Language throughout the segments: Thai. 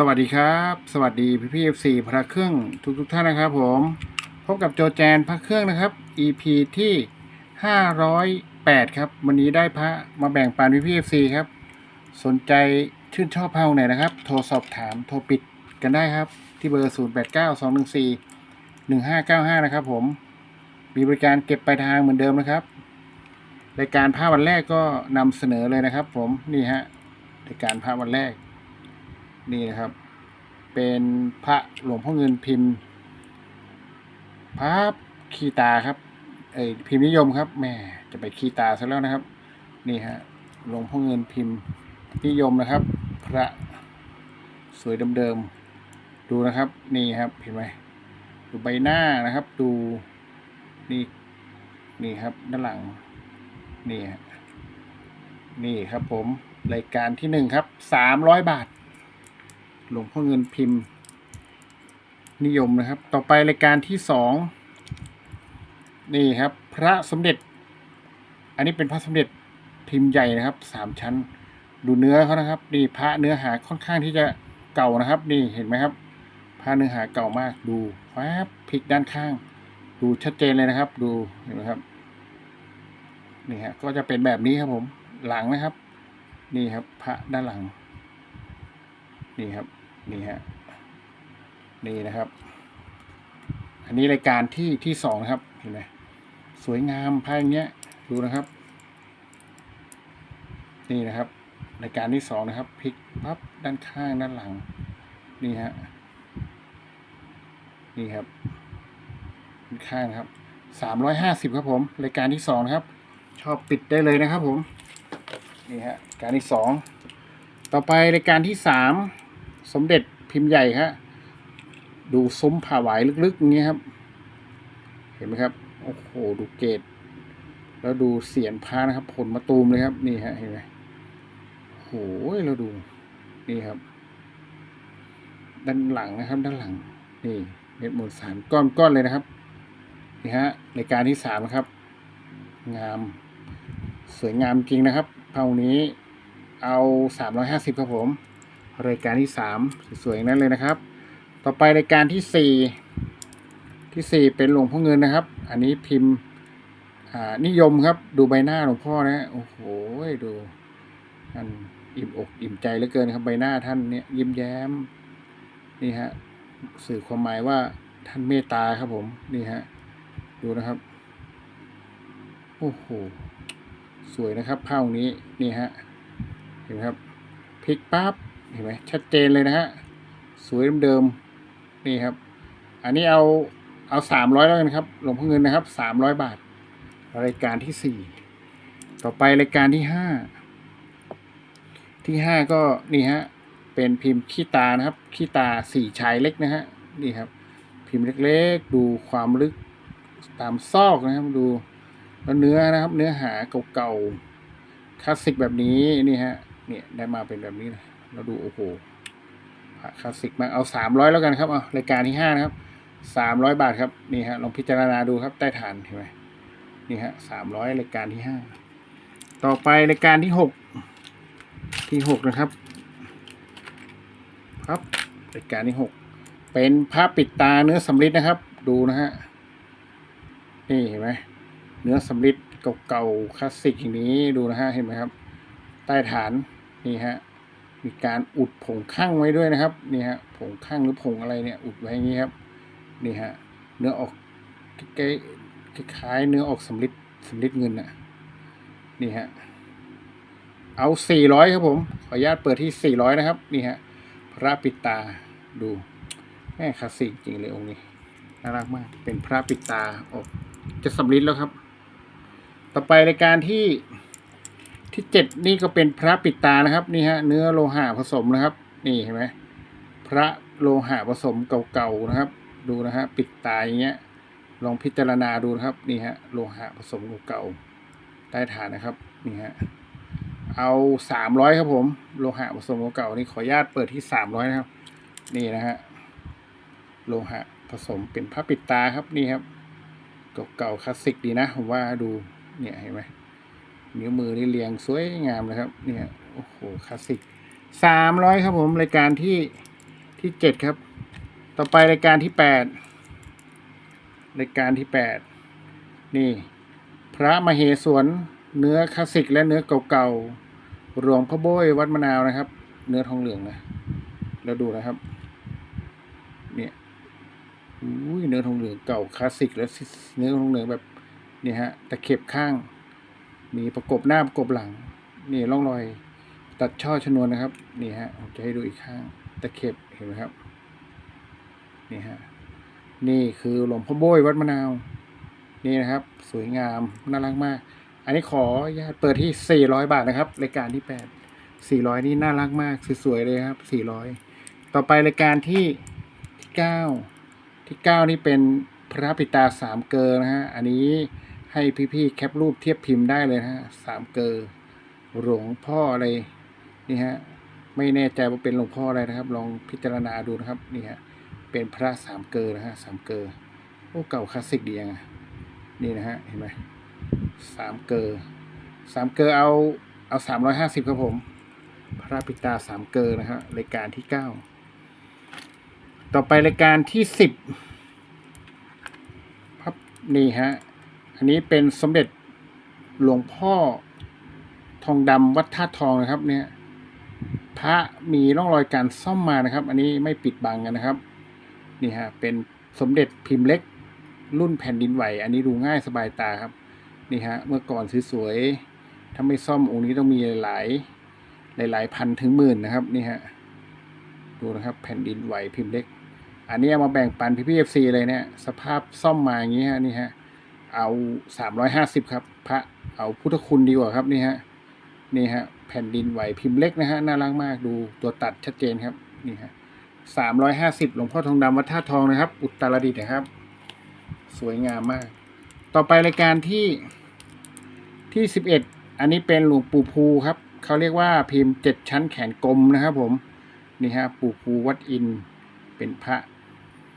สวัสดีครับ สวัสดีพี่พี่เอฟซีพระเครื่องทุกทุกๆท่านนะครับผมพบกับโจแจนพระเครื่องนะครับ EP ที่ 508 ครับ วันนี้ได้พระมาแบ่งปันพี่พี่เอฟซีครับ สนใจชื่นชอบพระองค์ไหนนะครับ โทรสอบถามโทรปิดกันได้ครับ ที่เบอร์ 089214 1595 นะครับผมมีบริการเก็บปลายทางเหมือนเดิมนะครับรายการภาพวันแรกก็นำเสนอเลยนะครับ ผมนี่ฮะรายการภาพวันแรก นี่นะครับ เป็นพระหลวงพ่อเงินพิมพ์พระคีตาครับเอพิมพ์นิยมครับแม่จะไปคีตาซะแล้วนะครับ นี่ฮะหลวงพ่อเงินพิมพ์นิยมนะครับ พระสวยเดิมๆดูนะครับ นี่ครับเห็นไหมดูใบหน้านะครับ ดูนี่นี่ครับด้านหลัง นี่ฮะนี่ครับผมรายการที่หนึ่งครับสามร้อยบาท หลวงพ่อเงินพิมพ์ นิยมนะครับ ต่อไปรายการที่สองนี่ครับ พระสมเด็จ อันนี้เป็นพระสมเด็จพิมพ์ใหญ่นะครับสามชั้น ดูเนื้อเขานะครับนี่พระเนื้อหาค่อนข้างที่จะเก่านะครับ นี่เห็นไหมครับพระเนื้อหาเก่ามากดูแฟบพลิกด้านข้าง ดูชัดเจนเลยนะครับ ดูเห็นไหมครับนี่ฮะก็จะเป็นแบบนี้ครับผมหลังนะครับ นี่ครับ พระด้านหลัง นี่ครับ นี่ฮะนี่นะครับ อันนี้รายการที่ที่สองนะครับเห็นไหมสวยงามพายอย่างเงี้ยดูนะครับ นี่นะครับรายการที่สองนะครับพลิกปั๊บด้านข้างด้านหลัง นี่ฮะนี่ครับด้านข้างครับสามร้อยห้าสิบครับผมรายการที่สองนะครับ ชอบปิดได้เลยนะครับผมนี่ฮะการที่สองต่อไปรายการที่สาม สมเด็จพิมพ์ใหญ่ครับดูซุ้มผ่าไหวายลึกๆอย่างนี้ครับ เห็นไหมครับ โอ้โห ดูเกต แล้วดูเสียนพานะครับ ผลมาตูมเลยครับ นี่ฮะ เห็นไหมโอ้โหเราดู นี่ครับ ด้านหลังนะครับ ด้านหลัง นี่เม็ดมวลสารก้อนๆเลยนะครับ นี่ฮะรายการที่สามนะครับ งาม สวยงามจริงนะครับเท่านี้ เอา350ครับผม รายการที่3สวยๆอย่างนั้นเลยนะครับ ต่อไปรายการที่4ที่4เป็นหลวงพ่อเงินนะครับ อันนี้พิมพ์นิยมครับ ดูใบหน้าหลวงพ่อนะโอ้โหดูท่านอิ่มอกอิ่มใจเหลือเกินครับใบหน้าท่านเนี่ยยิ้มแย้มนี่ฮะสื่อความหมายว่าท่านเมตตาครับผมนี่ฮะดูนะครับ โอ้โหสวยนะครับผ้าองนี้นี่ฮะเห็นไหมครับพลิกปั๊บ เห็นไหมชัดเจนเลยนะฮะ สวยเดิมๆนี่ครับ อันนี้เอาเอาสามร้อยแล้วกันครับ หลวงพ่อเงินนะครับสามร้อยบาท รายการที่สี่ต่อไปรายการที่ห้าที่ห้าก็นี่ฮะเป็นพิมพ์ขี้ตานะครับขี้ตาสี่ชายเล็กนะฮะนี่ครับ พิมพ์เล็กๆ ดูความลึกตามซอกนะครับดูแล้วเนื้อนะครับ เนื้อหาเก่าๆคลาสสิกแบบนี้นี่ฮะเนี่ยได้มาเป็นแบบนี้นะ เราดูโอ้โหคลาสสิกมากเอาสามร้อยแล้วกันครับเอารายการที่ห้านะครับสามร้อยบาทครับนี่ฮะลองพิจารณาดูครับใต้ฐานเห็นไหมนี่ฮะสามร้อยรายการที่ห้าต่อไปรายการที่หกที่หกนะครับครับรายการที่หกเป็นพระปิดตาเนื้อสำริดนะครับ ดูนะฮะนี่เห็นไหมเนื้อสำริดเก่าๆคลาสสิกอย่างนี้ดูนะฮะเห็นไหมครับ ใต้ฐานนี่ฮะ มีการอุดผงข้างไว้ด้วยนะครับนี่ฮะผงข้างหรือผงอะไรเนี่ยอุดไว้อย่างนี้ครับนี่ฮะเนื้อออกใกล้คล้ายเนื้อออกสำริดสำริดเงินน่ะนี่ฮะเอาสี่ร้อยครับผม ขออนุญาตเปิดที่สี่ร้อยนะครับนี่ฮะพระปิดตาดูแม่คลาสสิกจริงเลยองค์นี้น่ารักมากเป็นพระปิดตาออกจะสำลิดแล้วครับ ต่อไปรายการที่ ที่เจ็ดนี่ก็เป็นพระปิดตานะครับนี่ฮะเนื้อโลหะผสมนะครับ นี่เห็นไหมพระโลหะผสมเก่าๆนะครับ ดูนะฮะปิดตาอย่างเงี้ย ลองพิจารณาดูนะครับนี่ฮะโลหะผสมเก่าๆใต้ฐานนะครับนี่ฮะเอาสามร้อยครับผมโลหะผสมเก่าๆนี่ขออนุญาตเปิดที่สามร้อยนะครับ นี่นะฮะโลหะผสมเป็นพระปิดตาครับนี่ครับเก่าๆคลาสสิกดีนะผมว่าดูเนี่ยเห็นไหม นิ้วมือนี่เรียงสวยงามเลยครับ เนี่ยโอ้โหคลาสสิกสามร้อยครับผมรายการที่ที่เจ็ดครับ ต่อไปรายการที่แปดรายการที่แปดนี่ พระมเหสวนเนื้อคลาสสิก และเนื้อเก่าๆหลวงพ่อโบ้ยวัดมะนาวนะครับ เนื้อทองเหลืองนะแล้วดูนะครับ เนี่ยอุ้ยเนื้อทองเหลืองเก่าคลาสสิก แล้วเนื้อทองเหลืองแบบนี่ฮะตะเข็บข้าง มีประกบหน้าประกบหลังนี่ร่องรอยตัดช่อชนวนนะครับนี่ฮะผมจะให้ดูอีกข้างตะเข็บเห็นไหมครับนี่ฮะนี่คือหลวงพ่อโบ้ยวัดมะนาว นี่นะครับ สวยงามน่ารักมาก อันนี้ขออนุญาตเปิดที่ 400 บาทนะครับรายการที่ 8 400 นี่น่ารักมากสวยๆเลยครับ 400 ต่อไปรายการที่ที่9ที่ 9 นี่เป็นพระปิตาสามเกลอนะฮะอันนี้ ให้พี่ๆแคปรูปเทียบพิมพ์ได้เลยนะฮะสามเกอหลวงพ่ออะไรนี่ฮะไม่แน่ใจว่าเป็นหลวงพ่ออะไรนะครับ ลองพิจารณาดูนะครับนี่ฮะเป็นพระสามเกอนะฮะสามเกอโอ้เก่าคลาสสิกดียังไงนี่นะฮะเห็นไหมสามเกอสามเกอเอาเอาสามร้อยห้าสิบครับผม พระปิตาสามเกอนะฮะรายการที่เก้าต่อไปรายการที่สิบครับนี่ฮะ อันนี้เป็นสมเด็จหลวงพ่อทองดำวัดท่าทองนะครับ เนี่ย พระมีร่องรอยการซ่อมมานะครับ อันนี้ไม่ปิดบังกันนะครับ นี่ฮะเป็นสมเด็จพิมพ์เล็กรุ่นแผ่นดินไหว อันนี้ดูง่ายสบายตาครับ นี่ฮะ เมื่อก่อนสวยๆถ้าไม่ซ่อมองค์นี้ต้องมีหลายหลายพันถึงหมื่นนะครับ นี่ฮะดูนะครับ แผ่นดินไหวพิมพ์เล็ก อันนี้เอามาแบ่งปันพี่พีเอฟซีเลยเนี่ย สภาพซ่อมมาอย่างนี้ฮะนี่ฮะ เอาสามร้อยห้าสิบครับ พระเอาพุทธคุณดีกว่าครับนี่ฮะนี่ฮะแผ่นดินไหวพิมพ์เล็กนะฮะน่ารักมากดูตัวตัดชัดเจนครับนี่ฮะสามร้อยห้าสิบหลวงพ่อทองดำวัดท่าทองนะครับ อุตรดิตถ์นะครับ สวยงามมาก ต่อไปรายการที่ที่สิบเอ็ดอันนี้เป็นหลวงปู่ภูครับเขาเรียกว่าพิมพ์เจ็ดชั้นแขนกลมนะครับผมนี่ฮะปู่ภูวัดอินเป็นพระ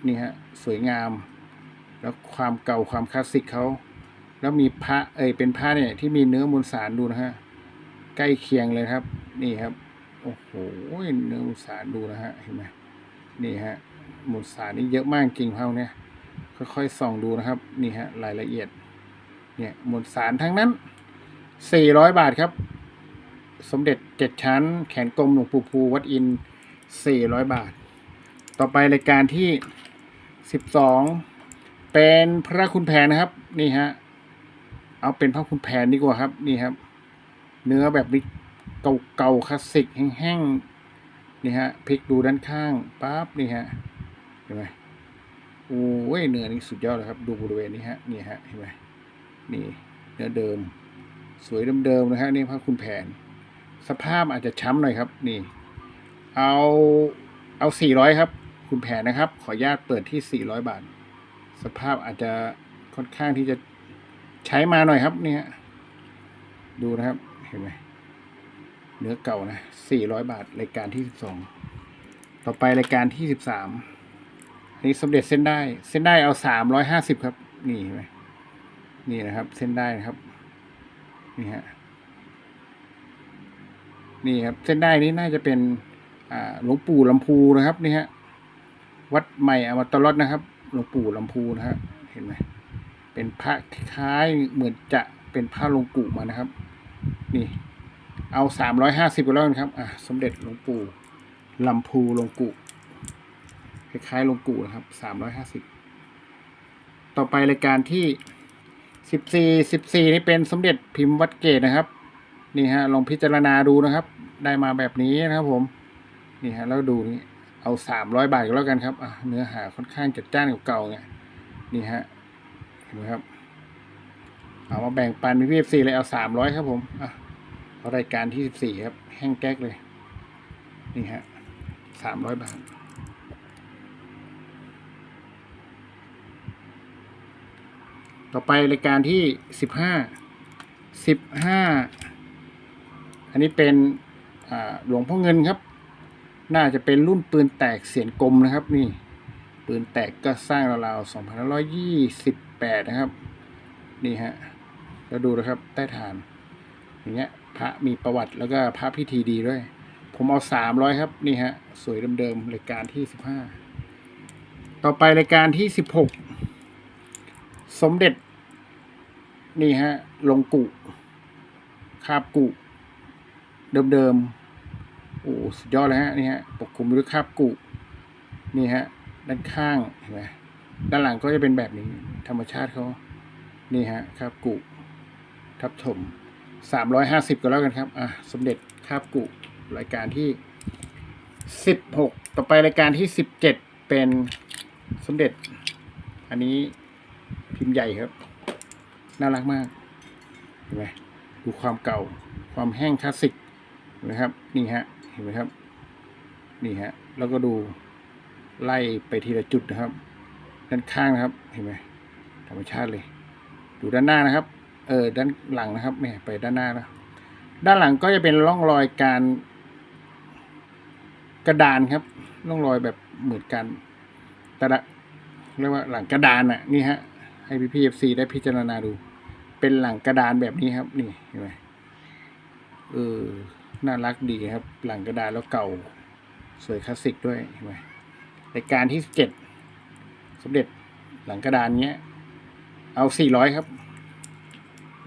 นี่ฮะสวยงาม แล้วความเก่าความคลาสสิกเขา แล้วมีพระเอยเป็นพระเนี่ยที่มีเนื้อมวลสารดูนะฮะใกล้เคียงเลยครับ นี่ครับโอ้โหเนื้อมวลสารดูนะฮะเห็นไหมนี่ฮะมวลสารนี่เยอะมากจริงเขาเนี่ยค่อยๆส่องดูนะครับนี่ฮะรายละเอียด เนี่ยมวลสารทั้งนั้น400บาทครับ สมเด็จเจ็ดชั้น แขนกลมหลวงปู่ภูวัดอินทร์400บาท ต่อไปรายการที่12 เป็นพระคุณแผนนะครับ นี่ฮะ เอาเป็นพระคุณแผนดีกว่าครับ นี่ครับ เนื้อแบบนี้เก่าๆคลาสสิกแห้งๆนี่ฮะพลิกดูด้านข้างปั๊บนี่ฮะเห็นไหมโอ้ยเนื้อนี่สุดยอดเลยครับ ดูบริเวณนี้ฮะนี่ฮะเห็นไหมนี่เนื้อเดิม สวยเดิมๆนะฮะนี่พระคุณแผน สภาพอาจจะช้ำหน่อยครับ นี่ เอาเอาสี่ร้อยครับ คุณแผนนะครับ ขออนุญาตเปิดที่สี่ร้อยบาท สภาพอาจจะค่อนข้างที่จะใช้มาหน่อยครับเนี่ยดูนะครับเห็นไหมเนื้อเก่านะสี่ร้อยบาทรายการที่สิบสองต่อไปรายการที่สิบสามอันนี้สมเด็จเส้นได้ เส้นได้เอาสามร้อยห้าสิบครับ นี่เห็นไหมนี่นะครับ เส้นได้นะครับ นี่ฮะนี่ครับ เส้นได้นี้น่าจะเป็นอ่าหลวงปู่ลำพูนะครับ นี่ฮะวัดใหม่อมตะลดนะครับ หลวงปู่ลำพูนะฮะเห็นไหมเป็นพระคล้ายเหมือนจะเป็นพระหลวงปู่มานะครับ นี่ เอาสามร้อยห้าสิบก็แล้วกันครับอะสมเด็จหลวงปู่ลำพูหลวงปู่คล้ายๆหลวงปู่นะครับสามร้อยห้าสิบต่อไปรายการที่สิบสี่สิบสี่นี่เป็นสมเด็จพิมพ์วัดเกตนะครับ นี่ฮะลองพิจารณาดูนะครับ ได้มาแบบนี้นะครับผม นี่ฮะแล้วดูนี่ เอาสามร้อยบาทก็แล้วกันครับเนื้อหาค่อนข้างจัดจ้านเก่าๆเนี่ยนี่ฮะเห็นไหมครับ เอามาแบ่งปันพี่เอฟซีเลยเอาสามร้อยครับผมอะรายการที่สิบสี่ครับ แห้งแก๊กเลย นี่ฮะสามร้อยบาทต่อไปรายการที่สิบห้าสิบห้าอันนี้เป็นหลวงพ่อเงินครับ น่าจะเป็นรุ่นปืนแตกเสียนกลมนะครับ นี่ ปืนแตกก็สร้างราวๆ2528 นะครับ นี่ฮะแล้วดูนะครับใต้ฐาน อย่างเงี้ยพระมีประวัติแล้วก็พระพิธีดีด้วย ผมเอาสามร้อยครับ นี่ฮะ สวยเดิมๆรายการที่สิบห้าต่อไปรายการที่สิบหกสมเด็จ นี่ฮะลงกุคาบกุเดิมๆ โอ้สุดยอดเลยฮะนี่ฮะปกคลุมด้วยคาบกุนี่ฮะด้านข้างเห็นไหมด้านหลังก็จะเป็นแบบนี้ ธรรมชาติเขานี่ฮะคาบกุทับถมสามร้อยห้าสิบก็แล้วกันครับอะสมเด็จคาบกุรายการที่สิบหกต่อไปรายการที่สิบเจ็ดเป็นสมเด็จ อันนี้พิมพ์ใหญ่ครับ น่ารักมากเห็นไหมดูความเก่าความแห้งคลาสสิกนไหมครับ นี่ฮะ เห็นไหมครับ นี่ฮะ แล้วก็ดูไล่ไปทีละจุดนะครับ ด้านข้างนะครับ เห็นไหมธรรมชาติเลย ดูด้านหน้านะครับ เออ ด้านหลังนะครับเนี่ยไปด้านหน้าแล้วด้านหลังก็จะเป็นร่องรอยการกระดานครับ ร่องรอยแบบเหมือนกันแต่ละเรียกว่าหลังกระดานอะ นี่ฮะ ให้พี่พีเอฟซีได้พิจารณาดู เป็นหลังกระดานแบบนี้ครับ นี่เห็นไหมเออ น่ารักดีครับ หลังกระดานแล้วเก่า สวยคลาสสิกด้วยเห็นไหมรายการที่สิบเจ็ดสมเด็จหลังกระดานเนี้ย เอาสี่ร้อยครับ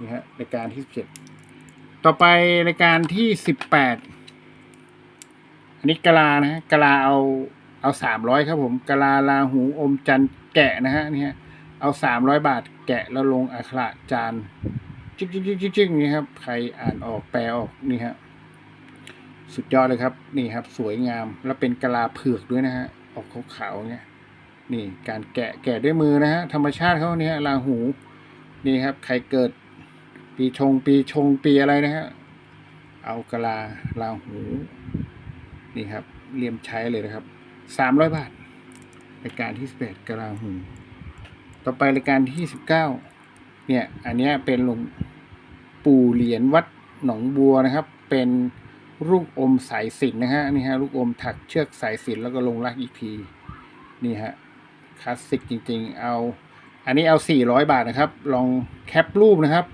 นี่ฮะรายการที่สิบเจ็ดต่อไปรายการที่สิบแปดอันนี้กะลานะฮะกะลาเอาเอาสามร้อยครับ ผมกะลาลาหูอมจันแกะนะฮะนี่ฮะเอาสามร้อยบาทแกะแล้วลงอักขระจานจิ๊กจิ๊กจิ๊กจิ๊กนี่ครับ ใครอ่านออกแปลออกนี่ฮะ สุดยอดเลยครับ นี่ครับ สวยงามแล้วเป็นกะลาเผือกด้วยนะฮะออกขาวๆเนี่ยนี่การแกะแกะด้วยมือนะฮะธรรมชาติเขาเนี่ยลาหูนี่ครับ ใครเกิดปีชงปีชงปีอะไรนะฮะเอากะลาลาหู นี่ครับเรียมใช้เลยนะครับสามร้อยบาทรายการที่สิบแปดกะลาหู ต่อไปรายการที่สิบเก้าเนี่ย อันนี้เป็นหลวงปู่เหรียญวัดหนองบัวนะครับ เป็น ลูกอมสายสิญจนนะฮะนี่ฮะลูกอมถักเชือกสายสิญจนแล้วก็ลงรักอีกทีนี่ฮะคลาสสิกจริงๆ เอา อันนี้เอา 400 บาทนะครับ ลองแคปรูปนะครับ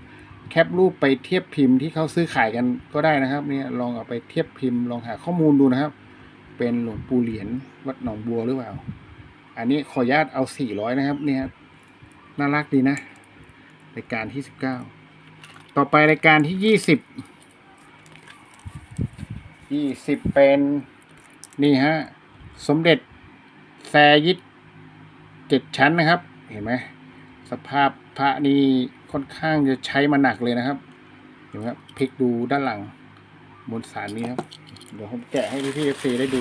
แคปรูปไปเทียบพิมพ์ที่เขาซื้อขายกันก็ได้นะครับเนี่ยลองเอาไปเทียบพิมพ์ลองหาข้อมูลดูนะครับ เป็นหลวงปู่เหรียญวัดหนองบัวหรือเปล่า อันนี้ขออนุญาตเอา 400 นะครับเนี่ยน่ารักดีนะรายการที่ 19 ต่อไปรายการที่ 20 20เป็นนี่ฮะ สมเด็จแซยิดเจ็ดชั้นนะครับ เห็นไหมสภาพพระนี่ค่อนข้างจะใช้มาหนักเลยนะครับเห็นไหมครับพลิกดูด้านหลังบนสารนี้ครับ เดี๋ยวผมแกะให้พี่พี่เอฟซีได้ดู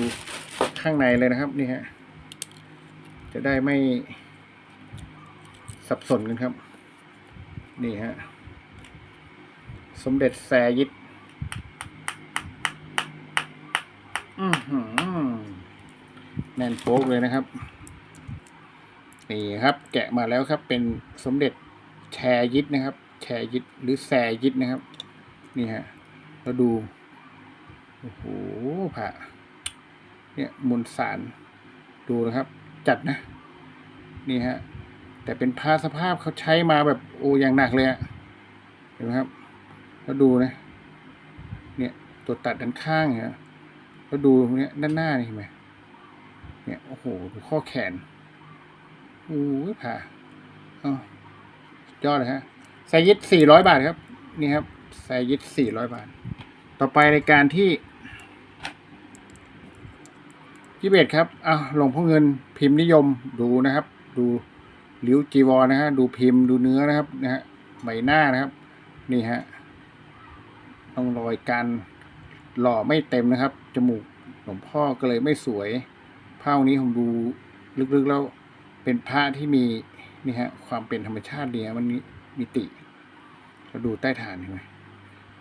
ข้างในเลยนะครับนี่ฮะจะได้ไม่สับสนกันครับ นี่ฮะ สมเด็จแซยิด อือหือแน่นโป๊กเลยนะครับ นี่ครับ แกะมาแล้วครับเป็นสมเด็จแชร์ยิดนะครับ แชร์ยิดหรือแซยิดนะครับ นี่ฮะเราดู โอ้โหผ่าเนี่ยมวลสารดูนะครับ จัดนะ นี่ฮะ แต่เป็นผ้าสภาพเขาใช้มาแบบโอ้อย่างหนักเลยอะเห็นไหมครับแล้วดูนะ เนี่ยตัวตัดด้านข้างเนี่ย แล้วดูเนี่ยด้านหน้านี่เห็นไหมเนี่ยโอ้โหดูข้อแขนโอ้ยผ่าอ๋อยอดเลยฮะไซยิดสี่ร้อยบาทครับ นี่ครับไซยิดสี่ร้อยบาท ต่อไปรายการที่ยี่เบ็ดครับอะหลวงพ่อเงินพิมพ์นิยมดูนะครับ ดูริ้วจีวรนะฮะดูพิมพ์ดูเนื้อนะครับนะฮะใบหน้านะครับ นี่ฮะต้องรอยการหล่อไม่เต็มนะครับ จมูกหลวงพ่อก็เลยไม่สวยภาพนี้ผมดูลึกๆแล้วเป็นพระที่มีนี่ฮะความเป็นธรรมชาติดีฮะมันมีมิติเราดูใต้ฐานเห็นไหม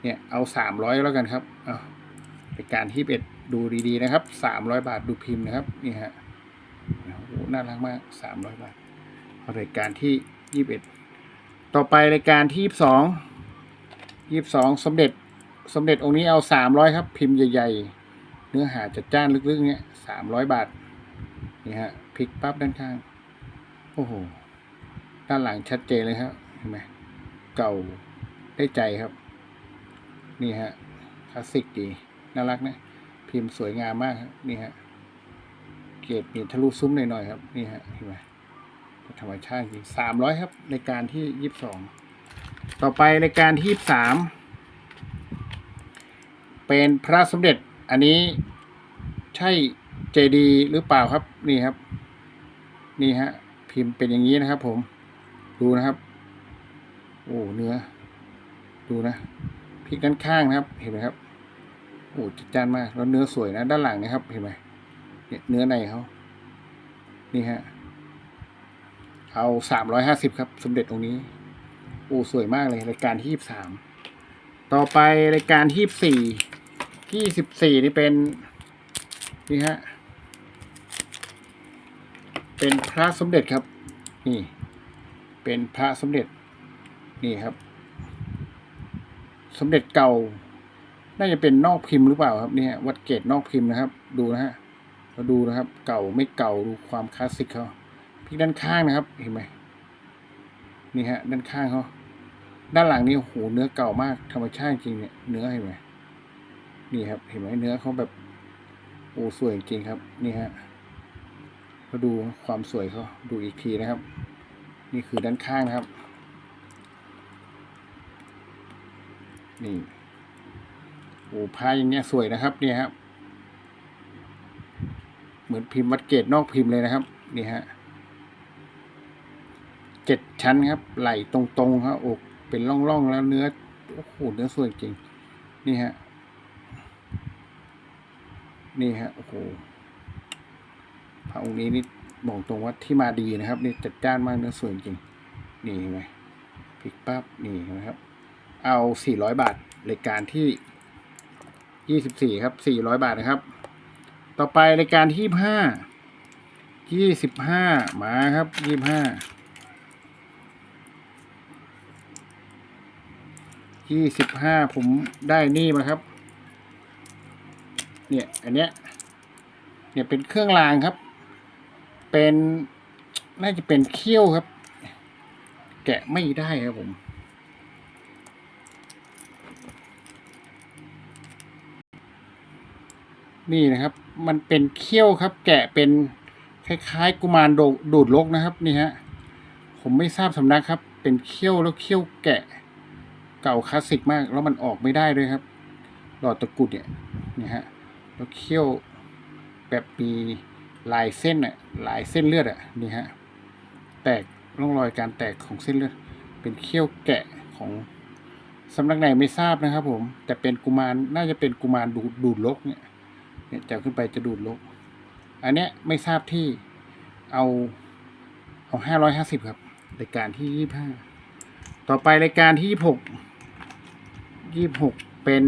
เนี่ยเอาสามร้อยแล้วกันครับเอาในการที่เอ็ดดูดีๆนะครับสามร้อยบาทดูพิมพ์นะครับนี่ฮะโอ้โหน่ารักมากสามร้อยบาทรายการที่ยี่สิบเอ็ดต่อไปรายการที่ยี่สิบสองยี่สิบสองสมเด็จสมเด็จองค์นี้เอาสามร้อยครับ พิมพ์ใหญ่ๆ เนื้อหาจัดจ้านลึกๆเนี่ยสามร้อยบาท นี่ฮะพลิกปั๊บด้านข้าง โอ้โห ด้านหลังชัดเจนเลยครับเห็นไหมเก่าได้ใจครับ นี่ฮะคลาสสิกดี น่ารักนะ พิมพ์สวยงามมากครับนี่ฮะเกรดมีทะลุซุ้มหน่อยๆครับ นี่ฮะเห็นไหมธรรมชาติจริงสามร้อยครับรายการที่ยี่สิบสองต่อไปรายการที่ยี่สิบสามเป็นพระสมเด็จ อันนี้ใช่เจดีหรือเปล่าครับ นี่ครับ นี่ฮะ พิมพ์เป็นอย่างนี้นะครับ ผม ดูนะครับ โอ้เนื้อ ดูนะพลิกด้านข้างนะครับ เห็นไหมครับโอ้จัดจ้านมากแล้วเนื้อสวยนะ ด้านหลังนะครับ เห็นไหมเนี่ยเนื้อในเขานี่ฮะเอาสามร้อยห้าสิบครับ สมเด็จองค์นี้โอ้สวยมากเลยรายการที่ยี่สามต่อไปรายการที่สี่ ที่สิบสี่นี่เป็นนี่ฮะเป็นพระสมเด็จครับ นี่ เป็นพระสมเด็จนี่ครับ สมเด็จเก่า น่าจะเป็นนอกพิมพ์หรือเปล่าครับเนี่ยวัดเกตนอกพิมพ์นะครับ ดูนะฮะเราดูนะครับ เก่าไม่เก่าดูความคลาสสิกเขาพี่ด้านข้างนะครับ เห็นไหมนี่ฮะ ด้านข้างเขาด้านหลังนี่โอ้โหเนื้อเก่ามากธรรมชาติจริงเนี่ยเนื้อเห็นไหม นี่ครับ เห็นไหมเนื้อเขาแบบโอ้สวยจริงครับ นี่ฮะมาดูความสวยเขาดูอีกทีนะครับ นี่คือด้านข้างนะครับ นี่โอ้พายอย่างเงี้ยสวยนะครับ เนี่ยครับ เหมือนพิมพ์วัดเกตนอกพิมพ์เลยนะครับ นี่ฮะเจ็ดชั้นครับ ไหลตรงๆครับอกเป็นร่องๆแล้วเนื้อโอ้โหเนื้อสวยจริง นี่ฮะ นี่ฮะโอ้โหพระองค์นี้นี่บอกตรงว่าที่มาดีนะครับนี่จัดจ้านมากเนื้อสวยจริงนี่เห็นไหมพลิกปั๊บนี่นะครับ เอาสี่ร้อยบาทรายการที่ยี่สิบสี่ครับสี่ร้อยบาทนะครับ ต่อไปรายการที่ยี่ห้ายี่สิบห้ามาครับยี่ห้ายี่สิบห้าผมได้นี่มาครับ เนี่ยอันเนี้ยเนี่ยเป็นเครื่องรางครับ เป็นน่าจะเป็นเขี้ยวครับ แกะไม่ได้ครับผมนี่นะครับ มันเป็นเขี้ยวครับ แกะเป็นคล้ายๆ กุมารโดดูดลกนะครับ นี่ฮะ ผมไม่ทราบสำนักครับ เป็นเขี้ยวแล้วเขี้ยวแกะ เก่าคลาสสิกมาก แล้วมันออกไม่ได้ด้วยครับ หลอดตะกรุดเนี่ยนี่ฮะ แล้วเขี้ยวแบบมีลายเส้นอะลายเส้นเลือดอะนี่ฮะแตกร่องรอยการแตกของเส้นเลือด เป็นเขี้ยวแกะของสำนักไหนไม่ทราบนะครับ ผม แต่เป็นกุมารน่าจะเป็นกุมารดูดดูดลกเนี่ยเนี่ยจับขึ้นไปจะดูดลก อันเนี้ยไม่ทราบที่เอาเอาห้าร้อยห้าสิบครับรายการที่ยี่ห้าต่อไปรายการที่ยี่หกยี่หกเป็น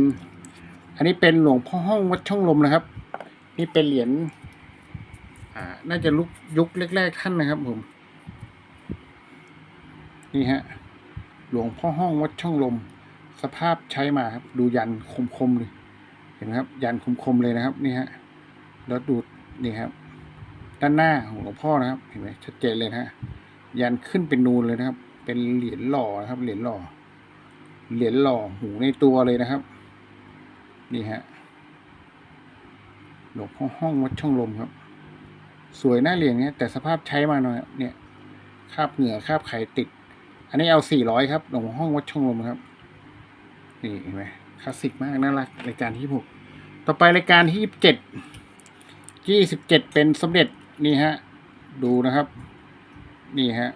อันนี้เป็นหลวงพ่อห้องวัดช่องลมนะครับ นี่เป็นเหรียญอ่า น่าจะลุกยุคแรกๆท่านนะครับผม นี่ฮะ หลวงพ่อห้องวัดช่องลม สภาพใช้มาครับ ดูยันคมๆเลย เห็นไหมครับ ยันคมๆเลยนะครับ นี่ฮะ แล้วดูนี่ครับ ด้านหน้าของหลวงพ่อนะครับ เห็นไหมชัดเจนเลยนะฮะ ยันขึ้นเป็นนูนเลยนะครับ เป็นเหรียญหล่อนะครับ เหรียญหล่อ เหรียญหล่อหูในตัวเลยนะครับ นี่ฮะหลวงพ่อห้องวัดช่องลมครับ สวยหน้าเหรียญเนี้ยแต่สภาพใช้มาหน่อยเนี่ยคราบเหงื่อคราบไข่ติด อันนี้เอาสี่ร้อยครับหลวงพ่อห้องวัดช่องลมครับ นี่เห็นไหมคลาสสิกมากน่ารักรายการที่หกต่อไปรายการที่ยี่สิบเจ็ดยี่สิบเจ็ดเป็นสมเด็จนี่ฮะ ดูนะครับ นี่ฮะ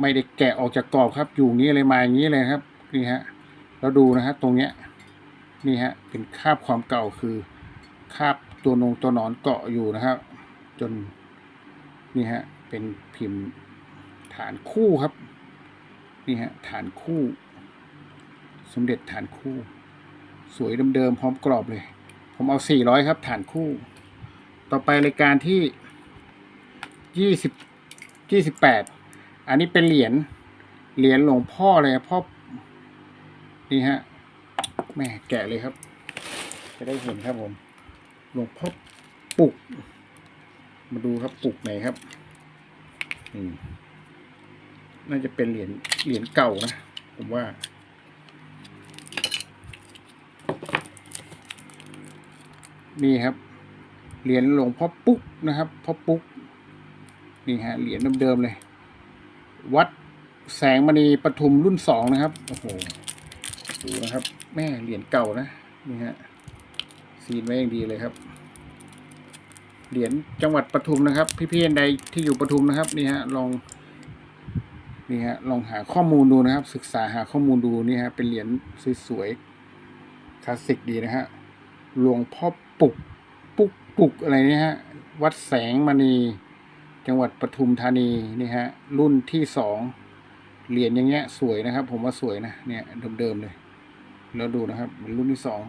ไม่ได้แกะออกจากกรอบครับ อยู่นี้เลยมาอย่างนี้เลยครับ นี่ฮะ แล้วดูนะฮะตรงเนี้ย นี่ฮะเป็นคาบความเก่าคือคาบตัวนงตัวหนอนเกาะอยู่นะครับ จนนี่ฮะเป็นพิมพ์ฐานคู่ครับนี่ฮะฐานคู่ สมเด็จฐานคู่ สวยเดิมๆพร้อมกรอบเลย ผมเอาสี่ร้อยครับ ฐานคู่ ต่อไปรายการที่ยี่สิบยี่สิบแปดอันนี้เป็นเหรียญเหรียญหลวงพ่อเลยพ่อนี่ฮะ แม่แกะเลยครับ จะได้เห็นครับผมหลวงพ่อปุก มาดูครับปุกไหนครับนี่น่าจะเป็นเหรียญเหรียญเก่านะ ผมว่านนี่ครับเหรียญหลวงพ่อปุ๊กนะครับพ่อปุ๊กนี่ฮะเหรียญเดิมๆเลย วัดแสงมณีปทุมรุ่นสองนะครับโอ้โหดูนะครับ แม่เหรียญเก่านะนี่ฮะซีนไว้อย่างดีเลยครับ เหรียญจังหวัดปทุมนะครับ พี่ๆใดที่อยู่ปทุมนะครับนี่ฮะลองนี่ฮะลองหาข้อมูลดูนะครับ ศึกษาหาข้อมูลดูนี่ฮะเป็นเหรียญสวยๆคลาสสิกดีนะฮะหลวงพ่อปุกปุกปุกอะไรเนี่ยฮะวัดแสงมณีจังหวัดปทุมธานีนี่ฮะรุ่นที่สองเหรียญอย่างเงี้ยสวยนะครับ ผมว่าสวยนะเนี่ยเดิมๆเลย แล้วดูนะครับเป็นรุ่นที่สอง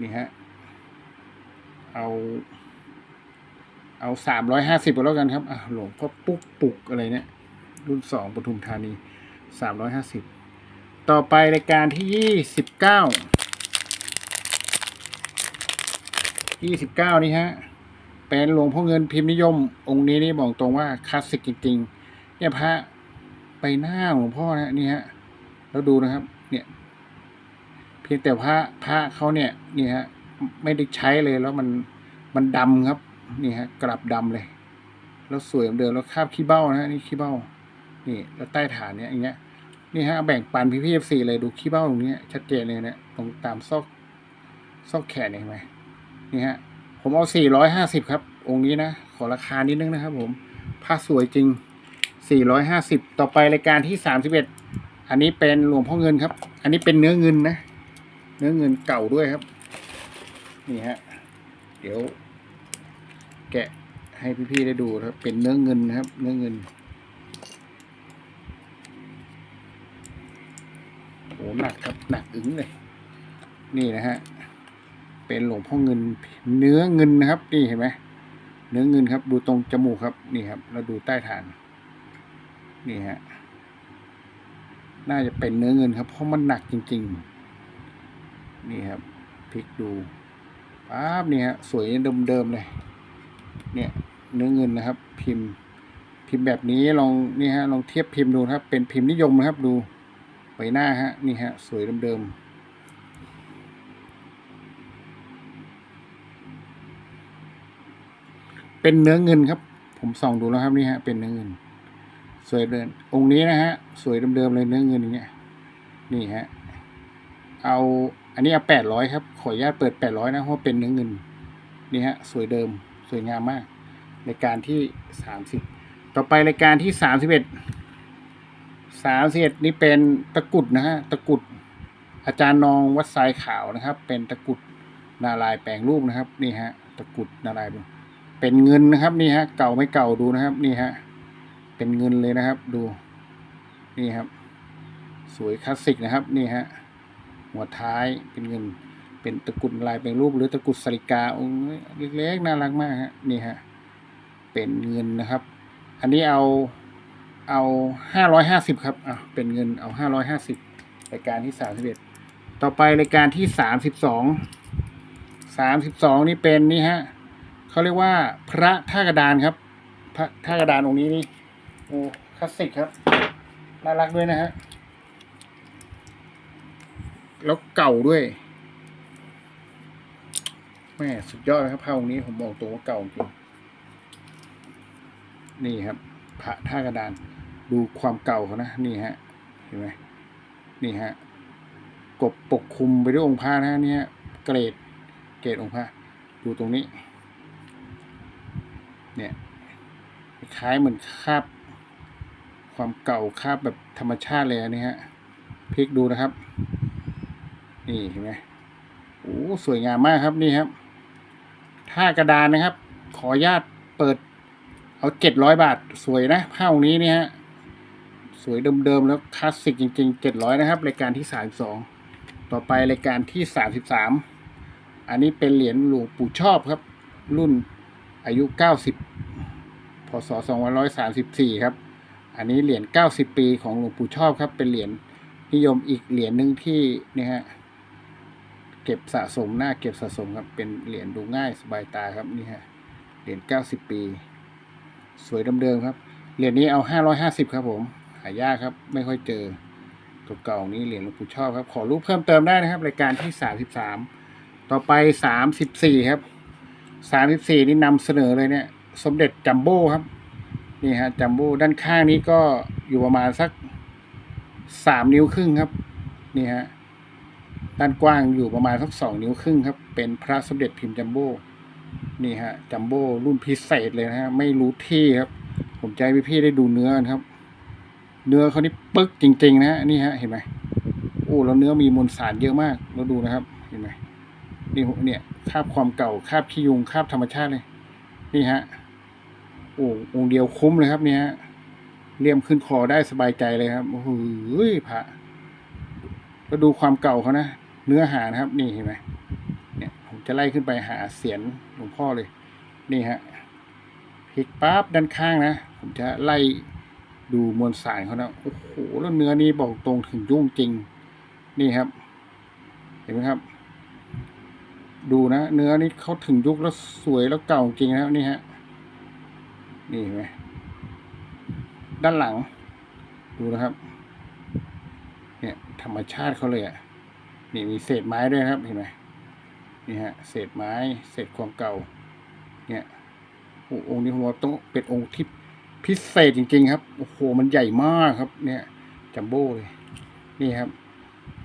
นี่ฮะ เอา เอาสามร้อยห้าสิบแล้วกันครับอะหลวงพ่อปุ๊กปุกอะไรเนี่ย รุ่นสองปทุมธานีสามร้อยห้าสิบต่อไปรายการที่ยี่สิบเก้ายี่สิบเก้านี่ฮะเป็นหลวงพ่อเงินพิมพ์นิยม องค์นี้นี่บอกตรงว่าคลาสสิกจริงๆเนี่ยพระไปหน้าหลวงพ่อนะนี่ฮะแล้วดูนะครับ เนี่ย พียงแต่พระพระเขาเนี่ยนี่ฮะไม่ได้ใช้เลยแล้วมันมันดำครับนี่ฮะกลับดำเลย แล้วสวยเหมือนเดิมแล้วคาบขี้เบ้านะฮะนี่ขี้เบ้า นี่แล้วใต้ฐานเนี่ยอย่างเงี้ยนี่ฮะแบ่งปันพี่พีเอฟซีเลยดูขี้เบ้าตรงนี้ชัดเจนเลยเนี่ยตรงตามซอกซอกแขนเห็นไหมนี่ฮะผมเอาสี่ร้อยห้าสิบครับ องค์นี้นะขอราคานิดนึงนะครับ ผมผ้าสวยจริงสี่ร้อยห้าสิบต่อไปรายการที่สามสิบเอ็ดอันนี้เป็นหลวงพ่อเงินครับ อันนี้เป็นเนื้อเงินนะ เนื้อเงินเก่าด้วยครับ นี่ฮะ เดี๋ยว แกะให้พี่ๆได้ดูครับ เป็นเนื้อเงินนะครับ เนื้อเงินโอ้หนักครับหนักอึ้งเลย นี่นะฮะเป็นหลวงพ่อเงินเนื้อเงินนะครับ นี่เห็นไหมเนื้อเงินครับ ดูตรงจมูกครับ นี่ครับแล้วดูใต้ฐาน นี่ฮะน่าจะเป็นเนื้อเงินครับ เพราะมันหนักจริง ๆ นี่ครับพลิกดูป๊าบนี่ฮะสวยเดิมๆเลย เนี่ยเนื้อเงินนะครับ พิมพ์พิมพ์แบบนี้ลองนี่ฮะลองเทียบพิมพ์ดูนะครับ เป็นพิมพ์นิยมนะครับดูใบหน้าฮะนี่ฮะสวยเดิมๆเป็นเนื้อเงินครับ ผมส่องดูแล้วครับนี่ฮะเป็นเนื้อเงิน สวยเดินองค์นี้นะฮะสวยเดิมๆเลยเนื้อเงินอย่างเงี้ยนี่ฮะเอา อันนี้เอาแปดร้อยครับ ขออนุญาตเปิดแปดร้อยนะ เพราะเป็นเนื้อเงิน นี่ฮะ สวยเดิม สวยงามมาก รายการที่สามสิบ ต่อไปรายการที่สามสิบเอ็ด สามสิบเอ็ดนี่เป็นตะกุดนะฮะ ตะกุด อาจารย์นองวัดทรายขาวนะครับ เป็นตะกุดนารายแปลงรูปนะครับ นี่ฮะ ตะกุดนารายเป็นเงินนะครับ นี่ฮะ เก่าไม่เก่าดูนะครับ นี่ฮะ เป็นเงินเลยนะครับ ดู นี่ครับ สวยคลาสสิกนะครับ นี่ฮะ หัวท้ายเป็นเงิน เป็นตะกุดลายแปลงรูปหรือตะกุดสริกาองค์เล็กๆน่ารักมากฮะนี่ฮะเป็นเงินนะครับ อันนี้เอาเอาห้าร้อยห้าสิบครับอะเป็นเงินเอาห้าร้อยห้าสิบรายการที่สามสิบเอ็ดต่อไปรายการที่สามสิบสองสามสิบสองนี่เป็นนี่ฮะเขาเรียกว่าพระท่ากระดานครับ พระท่ากระดานองค์นี้นี่โอ้คลาสสิกครับน่ารักด้วยนะฮะ แล้วเก่าด้วย แม่สุดยอดนะครับพระองค์นี้ผมบอกตัวว่าเก่าจริงนี่ครับพระท่ากระดาน ดูความเก่าเขานะ นี่ฮะ เห็นไหมนี่ฮะ กบปกคลุมไปด้วยองค์พระนะเนี่ยเกรด เกรดองค์พระดูตรงนี้ เนี่ยคล้ายเหมือนคาบ ความเก่าคาบแบบธรรมชาติเลยนนี้ฮะพลิกดูนะครับ นี่เห็นไหมโอ้สวยงามมากครับนี่ครับท่ากระดานนะครับ ขออนุญาตเปิด เอาเจ็ดร้อยบาท สวยนะผ้าองนี้เนี่ยฮะสวยเดิมๆแล้วคลาสสิกจริงๆเจ็ดร้อยนะครับรายการที่สามสองต่อไปรายการที่สามสิบสามอันนี้เป็นเหรียญหลวงปู่ชอบครับ รุ่นอายุเก้าสิบพศสองพันร้อยสามสิบสี่ครับ อันนี้เหรียญเก้าสิบปีของหลวงปู่ชอบครับ เป็นเหรียญนิยมอีกเหรียญหนึ่งที่เนี่ยฮะ เก็บสะสมหน้าเก็บสะสมครับเป็นเหรียญดูง่ายสบายตาครับนี่ฮะเหรียญเก้าสิบปี สวยเดิมๆครับเหรียญนี้เอาห้าร้อยห้าสิบครับผมหายากครับไม่ค่อยเจอตัวเก่านี้เหรียญหลวงปู่ชอบครับขอรูปเพิ่มเติมได้นะครับรายการที่สามสิบสามต่อไปสามสิบสี่ครับสามสิบสี่นี่นำเสนอเลยเนี่ย สมเด็จจัมโบ้ครับนี่ฮะจัมโบ้ด้านข้างนี้ก็อยู่ประมาณสักสามนิ้วครึ่งครับ นี่ฮะ ด้านกว้างอยู่ประมาณสักสองนิ้วครึ่งครับ เป็นพระสมเด็จพิมพ์จัมโบ้นี่ฮะจัมโบ้รุ่นพิเศษเลยนะฮะไม่รู้ที่ครับ ผมจะให้พี่ๆได้ดูเนื้อนะครับ เนื้อเขานี่ปึ๊กจริง ๆ นะฮะนี่ฮะเห็นไหมโอ้แล้วเนื้อมีมวลสารเยอะมากเราดูนะครับ เห็นไหมนี่เนี่ยคาบความเก่าคาบขี้ยุงคาบธรรมชาติเลย นี่ฮะโอ้องเดียวคุ้มเลยครับเนี่ยเลี่ยมขึ้นคอได้สบายใจเลยครับโอ้โหพระ ก็ดูความเก่าเขานะ เนื้อหานะครับ นี่เห็นไหมเนี่ยผมจะไล่ขึ้นไปหาเสียนหลวงพ่อเลย นี่ฮะพลิกปั๊บด้านข้างนะ ผมจะไล่ดูมวลสารเขานะโอ้โหแล้วเนื้อนี้บอกตรงถึงยุ่งจริง นี่ครับ เห็นไหมครับ ดูนะ เนื้อนี้เขาถึงยุคแล้วสวยแล้วเก่าจริงนะครับนี่ฮะนี่เห็นไหมด้านหลัง ดูนะครับ เนี่ยธรรมชาติเขาเลยอะนี่มีเศษไม้ด้วยครับเห็นไหมนี่ฮะเศษไม้เศษความเก่า เนี่ยโอ้องค์นี้ผมว่าต้องเป็นองค์ที่พิเศษจริง ๆ ครับโอ้โหมันใหญ่มากครับ เนี่ยจัมโบ้เลย นี่ครับ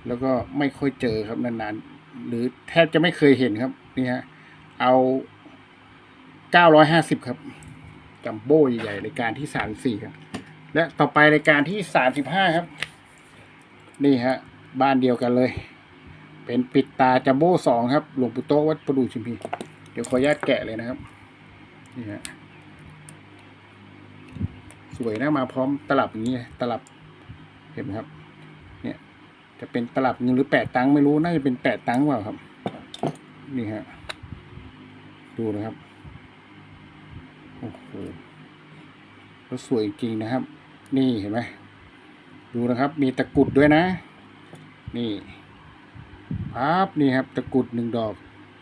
แล้วก็ไม่ค่อยเจอครับนานๆหรือแทบจะไม่เคยเห็นครับ นี่ฮะเอาเก้าร้อยห้าสิบครับจัมโบ้ใหญ่ๆรายการที่สามสี่ครับและต่อไปรายการที่สามสิบห้าครับ นี่ฮะ บ้านเดียวกันเลย เป็นปิดตาจัมโบ้สองครับ หลวงปู่โตวัดประดูชิมพีเดี๋ยวขออนุญาตแกะเลยนะครับ นี่ฮะ สวยนะมาพร้อมตลับอย่างนี้ตลับ เห็นไหมครับ เนี่ย จะเป็นตลับเงินหรือแปดตังค์ไม่รู้น่าจะเป็นแปดตังค์เปล่าครับ นี่ฮะ ดูนะครับ โอ้โหแล้วสวยจริงนะครับ นี่เห็นไหม ดูนะครับ มีตะกุดด้วยนะ นี่ปั๊บนี่ครับ ตะกุดหนึ่งดอก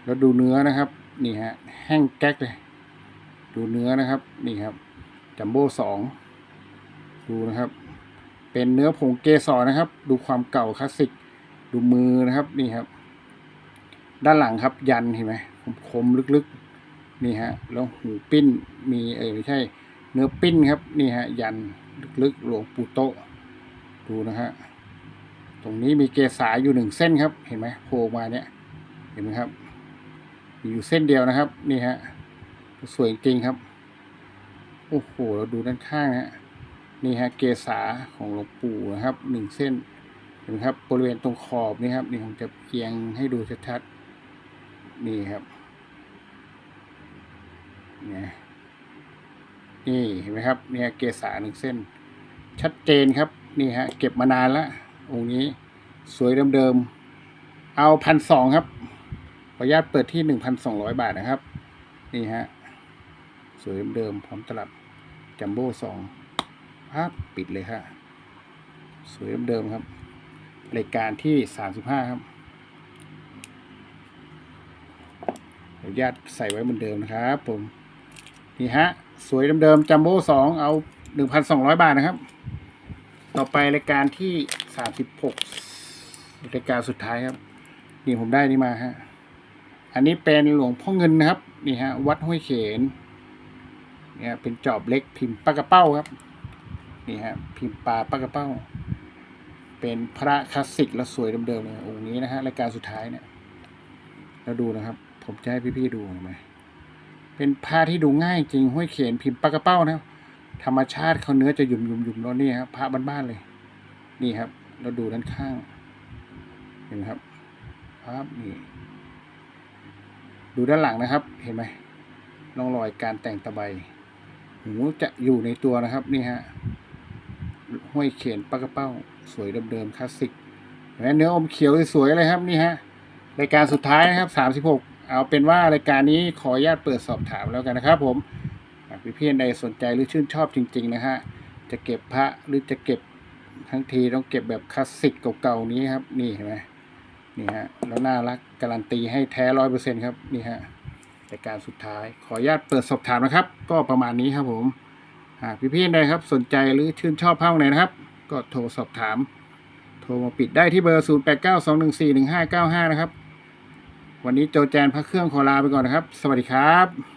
แล้วดูเนื้อนะครับ นี่ฮะ แห้งแก๊กเลย ดูเนื้อนะครับ นี่ครับ จัมโบ้สอง ดูนะครับ เป็นเนื้อผงเกสรนะครับ ดูความเก่าคลาสสิก ดูมือนะครับ นี่ครับ ด้านหลังครับยันเห็นไหมคมๆลึกๆ นี่ฮะ แล้วหูปิ้น มีเออไม่ใช่ เนื้อปิ้นครับ นี่ฮะ ยันลึกๆ หลวงปู่โตะ ดูนะฮะ ตรงนี้มีเกสาอยู่หนึ่งเส้นครับ เห็นไหมโผล่มาเนี่ย เห็นไหมครับมีอยู่เส้นเดียวนะครับ นี่ฮะ สวยจริงครับ โอ้โห เราดูด้านข้างฮะ นี่ฮะ เกษาของหลวงปู่นะครับ หนึ่งเส้น เห็นไหมครับ บริเวณตรงขอบนี่ครับ นี่ผมจะเอียงให้ดูชัดๆ นี่ครับ เนี่ยนี่เห็นไหมครับเนี่ยเกษาหนึ่งเส้น ชัดเจนครับ นี่ฮะเก็บมานานและองค์นี้สวยเดิมๆ เอาพันสองครับ ขออนุญาตเปิดที่หนึ่งพันสองร้อยบาทนะครับ นี่ฮะ สวยเดิมๆ พร้อมตลับ จัมโบ้สองภาพปิดเลยครับสวยเดิมๆครับรายการที่สามสิบห้าครับขออนุญาตใส่ไว้เหมือนเดิมนะครับผม นี่ฮะ สวยเดิมๆ จัมโบ้สองเอาหนึ่งพันสองร้อยบาทนะครับ ต่อไปรายการที่สามสิบหกรายการสุดท้ายครับ นี่ผมได้นี่มาฮะ อันนี้เป็นหลวงพ่อเงินนะครับ นี่ฮะ วัดห้วยเขนเนี่ยเป็นจอบเล็กพิมพ์ปลากระเป้าครับ นี่ฮะ พิมพ์ปลาปลากระเป้า เป็นพระคลาสสิกและสวยเดิมๆเลยองค์นี้นะฮะรายการสุดท้ายเนี่ยแล้วดูนะครับ ผมจะให้พี่ๆดูไหมเป็นผ้าที่ดูง่ายจริงห้วยเขนพิมพ์ปลากระเป้านะครับ ธรรมชาติเขาเนื้อจะหยุ่มๆยุ่มๆแล้วนี่ครับพระบ้านๆเลย นี่ครับ เราดูด้านข้าง เห็นไหมครับภาพนี่ดูด้านหลังนะครับ เห็นไหมร่องรอยการแต่งตะไบหูจะอยู่ในตัวนะครับนี่ฮะห้วยเขียนปลากระเป้า สวยเดิมๆคลาสสิกเห็นไหมเนื้ออมเขียวสวยๆเลยครับนี่ฮะรายการสุดท้ายนะครับสามสิบหกเอาเป็นว่ารายการนี้ขออนุญาตเปิดสอบถามแล้วกันนะครับผม พี่เพียนใดสนใจหรือชื่นชอบจริง ๆ นะฮะ จะเก็บพระหรือจะเก็บทั้งทีต้องเก็บแบบคลาสสิกเก่าๆนี้ครับ นี่เห็นไหมนี่ฮะแล้วน่ารักการันตีให้แท้ร้อยเปอร์เซ็นครับนี่ฮะรายการสุดท้ายขออนุญาตเปิดสอบถามนะครับ ก็ประมาณนี้ครับผมหากพี่ๆใดครับสนใจหรือชื่นชอบภาคไหนนะครับ ก็โทรสอบถาม โทรมาปิดได้ที่เบอร์ 0 8 9 2 1 4 1 5 9 5 นะครับ วันนี้โจแจนพระเครื่องขอลาไปก่อนนะครับ สวัสดีครับ